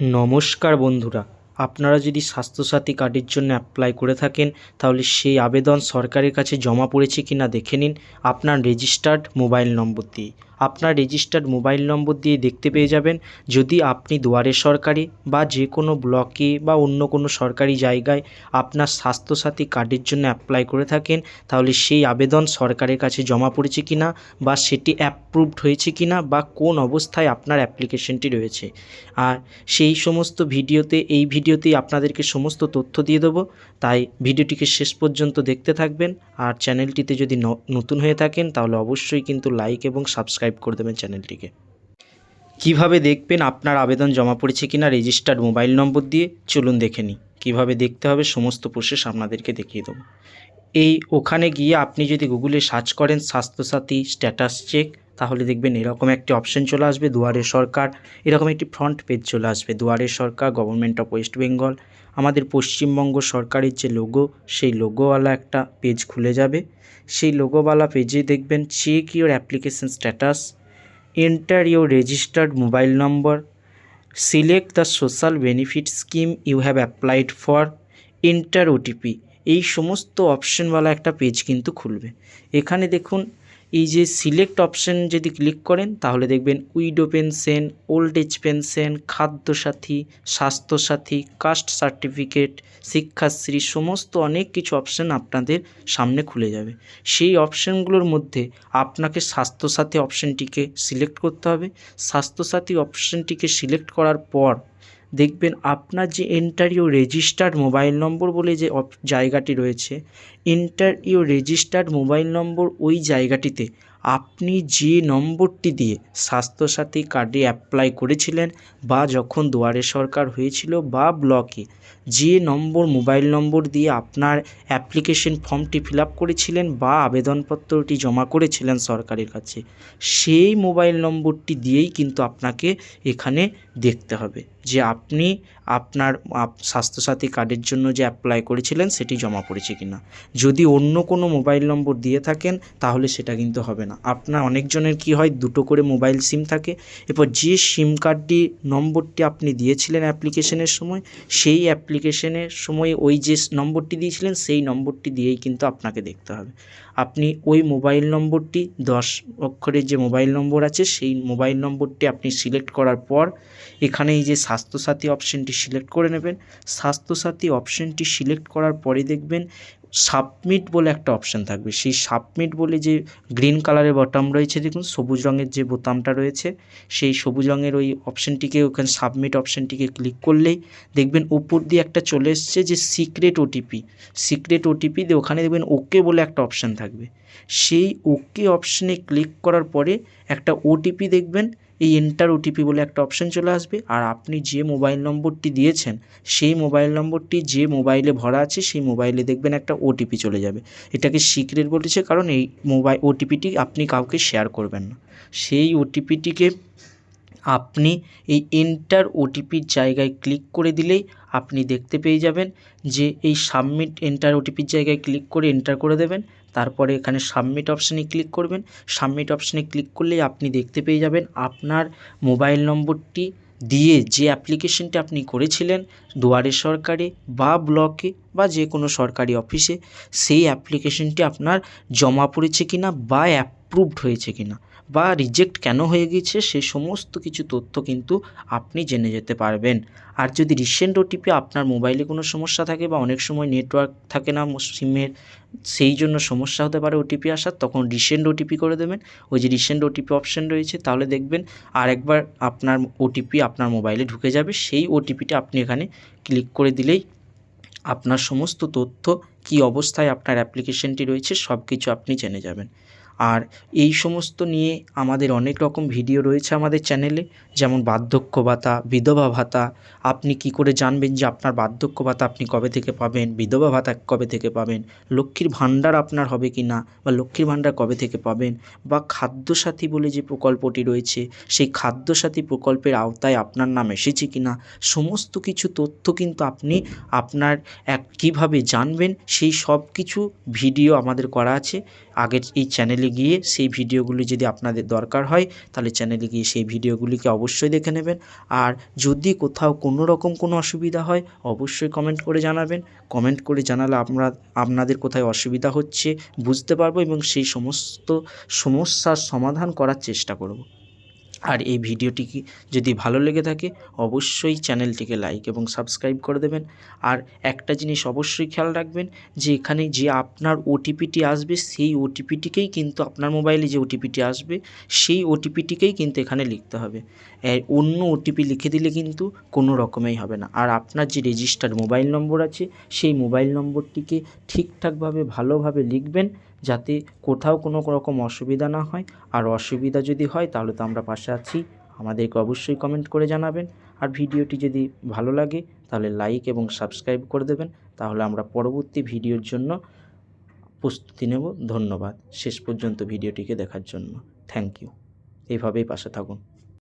নমস্কার বন্ধুরা, আপনারা যদি স্বাস্থ্যসাথী কার্ডের জন্য অ্যাপ্লাই করে থাকেন, তাহলে সেই আবেদন সরকারের কাছে জমা পড়েছে কিনা দেখে নিন আপনার রেজিস্টার্ড মোবাইল নম্বর দিয়ে আপনার রেজিস্টার্ড মোবাইল নম্বর দিয়ে দেখতে পেয়ে যাবেন। যদি আপনি দুয়ারে সরকারি বা যে কোনো ব্লকে বা অন্য কোনো সরকারি জায়গায় আপনার স্বাস্থ্যসাথী কার্ডের জন্য অ্যাপ্লাই করে থাকেন, তাহলে সেই আবেদন সরকারের কাছে জমা পড়েছে কি না বা সেটি অ্যাপ্রুভড হয়েছে কি না বা কোন অবস্থায় আপনার অ্যাপ্লিকেশনটি রয়েছে। আর সেই সমস্ত ভিডিওতে, এই ভিডিওতেই আপনাদেরকে সমস্ত তথ্য দিয়ে দেবো। তাই ভিডিওটিকে শেষ পর্যন্ত দেখতে থাকবেন। আর চ্যানেলটিতে যদি নতুন হয়ে থাকেন, তাহলে অবশ্যই কিন্তু লাইক এবং সাবস্ক্রাইব করে দেবেন চ্যানেলটিকে কীভাবে দেখবেন আপনার আবেদন জমা পড়েছে কিনা রেজিস্টার্ড মোবাইল নম্বর দিয়ে, চলুন দেখে নিই। কীভাবে দেখতে হবে, সমস্ত প্রসেস আপনাদেরকে দেখিয়ে দেবো। এই ওখানে গিয়ে আপনি যদি গুগলে সার্চ করেন, স্বাস্থ্যসাথী স্ট্যাটাস চেক তাহলে দেখবেন এরকম একটি অপশন চলে আসবে, দুয়ারে সরকার। এরকম একটি ফ্রন্ট পেজ চলে আসবে, Duare Sarkar government of West Bengal আমাদের পশ্চিমবঙ্গ সরকারের যে লোগো সেই লোগোওয়ালা একটা পেজ খুলে যাবে। সেই লোগোওয়ালা পেজে দেখবেন check your application status enter your registered mobile number select the social benefit scheme you have applied for enter OTP এই সমস্ত অপশনওয়ালা একটা পেজ কিন্তু খুলবে। এখানে দেখুন এই যে সিলেক্ট অপশন যদি ক্লিক করেন, তাহলে দেখবেন widow pension old age pension Khadyasathi, Swasthyasathi caste certificate Shikshashree, সমস্ত অনেক কিছু অপশন আপনাদের সামনে খুলে যাবে। সেই অপশনগুলোর মধ্যে আপনাকে স্বাস্থ্যসাথী অপশনটিকে সিলেক্ট করতে হবে। স্বাস্থ্যসাথী অপশনটিকে সিলেক্ট করার পর দেখবেন আপনার যে ইন্টারভিউ রেজিস্টার্ড মোবাইল নম্বর বলে যে জায়গাটি রয়েছে ইন্টারভিউ রেজিস্টার্ড মোবাইল নম্বর ওই জায়গাটিতে আপনি যে নম্বরটি দিয়ে স্বাস্থ্যসাথী কার্ডে অ্যাপ্লাই করেছিলেন বা যখন দুয়ারে সরকার হয়েছিল বা ব্লকে যে নম্বর, মোবাইল নম্বর দিয়ে আপনার অ্যাপ্লিকেশন ফর্মটি ফিল করেছিলেন বা আবেদনপত্রটি জমা করেছিলেন সরকারের কাছে, সেই মোবাইল নম্বরটি দিয়েই কিন্তু আপনাকে এখানে দেখতে হবে যে আপনি আপনার আপ- স্বাস্থ্যসাথী কার্ডের জন্য যে অ্যাপ্লাই করেছিলেন সেটি জমা পড়েছে কিনা। যদি অন্য কোনো মোবাইল নম্বর দিয়ে থাকেন, তাহলে সেটা কিন্তু হবে না। আপনার অনেকজনের কি হয়, দুটো করে মোবাইল সিম থাকে, এরপর যে সিম কার্ডটি, নম্বরটি আপনি দিয়েছিলেন অ্যাপ্লিকেশনের সময়, সেই অ্যাপ্লিকেশনের সময় ওই যে নম্বরটি দিয়েছিলেন, সেই নম্বরটি দিয়েই কিন্তু আপনাকে দেখতে হবে। আপনি ওই মোবাইল নম্বরটি, দশ অক্ষরের যে মোবাইল নম্বর আছে, সেই মোবাইল নম্বরটি আপনি সিলেক্ট করার পর এখানে এই যে স্বাস্থ্যসাথী অপশানটি সিলেক্ট করে নেবেন। স্বাস্থ্যসাথী অপশানটি সিলেক্ট করার পরে দেখবেন সাবমিট বলে একটা অপশন থাকবে। সেই সাবমিট বলে যে গ্রিন কালারের বটম রয়েছে, দেখুন, সবুজ রঙের যে বোতামটা রয়েছে, সেই সবুজ রঙের ওই অপশনটিকে ওখানে সাবমিট অপশানটিকে ক্লিক করলেই দেখবেন উপর দিয়ে একটা চলে এসছে যে সিক্রেট ওটিপি সিক্রেট ওটিপি দিয়ে ওখানে দেখবেন ওকে বলে একটা অপশান থাকবে। সেই ওকে অপশানে ক্লিক করার পরে একটা ওটিপি দেখবেন এই এন্টার ওটিপি বলে একটা অপশান চলে আসবে। আর আপনি যে মোবাইল নম্বরটি দিয়েছেন, সেই মোবাইল নম্বরটি যে মোবাইলে ভরা আছে, সেই মোবাইলে দেখবেন একটা ওটিপি চলে যাবে। এটাকে সিক্রেট বলেছে, কারণ এই মোবাইল ওটিপিটি আপনি কাউকে শেয়ার করবেন না। সেই ওটিপিটিকে আপনি এই এন্টার ওটিপির জায়গায় ক্লিক করে দিলেই আপনি দেখতে পেয়ে যাবেন যে এই সাবমিট এন্টার ওটিপির জায়গায় ক্লিক করে এন্টার করে দেবেন। তারপরে এখানে সাবমিট অপশানে ক্লিক করবেন। সাবমিট অপশানে ক্লিক করলেই আপনি দেখতে পেয়ে যাবেন আপনার মোবাইল নম্বরটি দিয়ে যে অ্যাপ্লিকেশনটি আপনি করেছিলেন দুয়ারে সরকারে বা ব্লকে বা যে কোনো সরকারি অফিসে সেই অ্যাপ্লিকেশনটি আপনার জমা পড়েছে কিনা বা অ্যাপ্রুভড হয়েছে কিনা বা রিজেক্ট কেন হয়ে গিয়েছে সেই সমস্ত কিছু তথ্য কিন্তু আপনি জেনে যেতে পারবেন। আর যদি রিসেন্ট ওটিপি আপনার মোবাইলে কোনো সমস্যা থাকে বা অনেক সময় নেটওয়ার্ক থাকে না সিমের সেই জন্য সমস্যা হতে পারে ওটিপি আসার, তখন রিসেন্ট ওটিপি করে দেবেন। ওই যে রিসেন্ট ওটিপি অপশান রয়েছে, তাহলে দেখবেন আরেকবার আপনার ওটিপি আপনার মোবাইলে ঢুকে যাবে। সেই ওটিপিটা আপনি এখানে ক্লিক করে দিলেই আপনার সমস্ত তথ্য, কী অবস্থায় আপনার অ্যাপ্লিকেশনটি রয়েছে সব কিছু আপনি জেনে যাবেন। আর এই সমস্ত নিয়ে আমাদের অনেক রকম ভিডিও রয়েছে আমাদের চ্যানেলে, যেমন বার্ধক্য ভাতা, বিধবা ভাতা। আপনি কি করে জানবেন যে আপনার বার্ধক্য ভাতা আপনি কবে থেকে পাবেন, বিধবা ভাতা কবে থেকে পাবেন, লক্ষ্মীর ভাণ্ডার আপনার হবে কি না বা লক্ষ্মীর ভাণ্ডার কবে থেকে পাবেন বা খাদ্যসাথী বলে যে প্রকল্পটি রয়েছে, সেই খাদ্যসাথী প্রকল্পের আওতায় আপনার নাম এসেছে কি না, সমস্ত কিছু তথ্য কিন্তু আপনি আপনার এক, কীভাবে জানবেন সেই সব কিছু ভিডিও আমাদের করা আছে। আগের এই চ্যানেলে গিয়ে সেই ভিডিওগুলি যদি আপনাদের দরকার হয়, তাহলে চ্যানেলে গিয়ে সেই ভিডিওগুলিকে অবশ্যই দেখে নেবেন। আর যদি কোথাও কোনো রকম কোনো অসুবিধা হয়, অবশ্যই কমেন্ট করে জানাবেন। কমেন্ট করে জানালে আমরা, আপনাদের কোথায় অসুবিধা হচ্ছে বুঝতে পারব এবং সেই সমস্ত সমস্যার সমাধান করার চেষ্টা করব। আর এই ভিডিওটি যদি ভালো লেগে থাকে, অবশ্যই চ্যানেলটিকে লাইক এবং সাবস্ক্রাইব করে দেবেন। আর একটা জিনিস অবশ্যই খেয়াল রাখবেন, যে এখানে যে আপনার ওটিপিটি আসবে, সেই ওটিপিটিকেই কিন্তু আপনার মোবাইলে যে ওটিপিটি আসবে, সেই ওটিপিটিকেই কিন্তু এখানে লিখতে হবে। অন্য ওটিপি লিখে দিলে কিন্তু কোনো রকমেই হবে না। আর আপনার যে রেজিস্টার্ড মোবাইল নম্বর আছে, সেই মোবাইল নম্বরটিকে ঠিকঠাকভাবে, ভালোভাবে লিখবেন যাতে কোথাও কোনো রকম অসুবিধা না হয়। আর অসুবিধা যদি হয়, তাহলে তো আমরা পাশে আছি। আমাদেরকে অবশ্যই কমেন্ট করে জানাবেন। আর ভিডিওটি যদি ভালো লাগে, তাহলে লাইক এবং সাবস্ক্রাইব করে দেবেন। তাহলে আমরা পরবর্তী ভিডিওর জন্য প্রস্তুতি নেব। ধন্যবাদ। শেষ পর্যন্ত ভিডিওটিকে দেখার জন্য। থ্যাংক ইউ এইভাবেই পাশে থাকুন।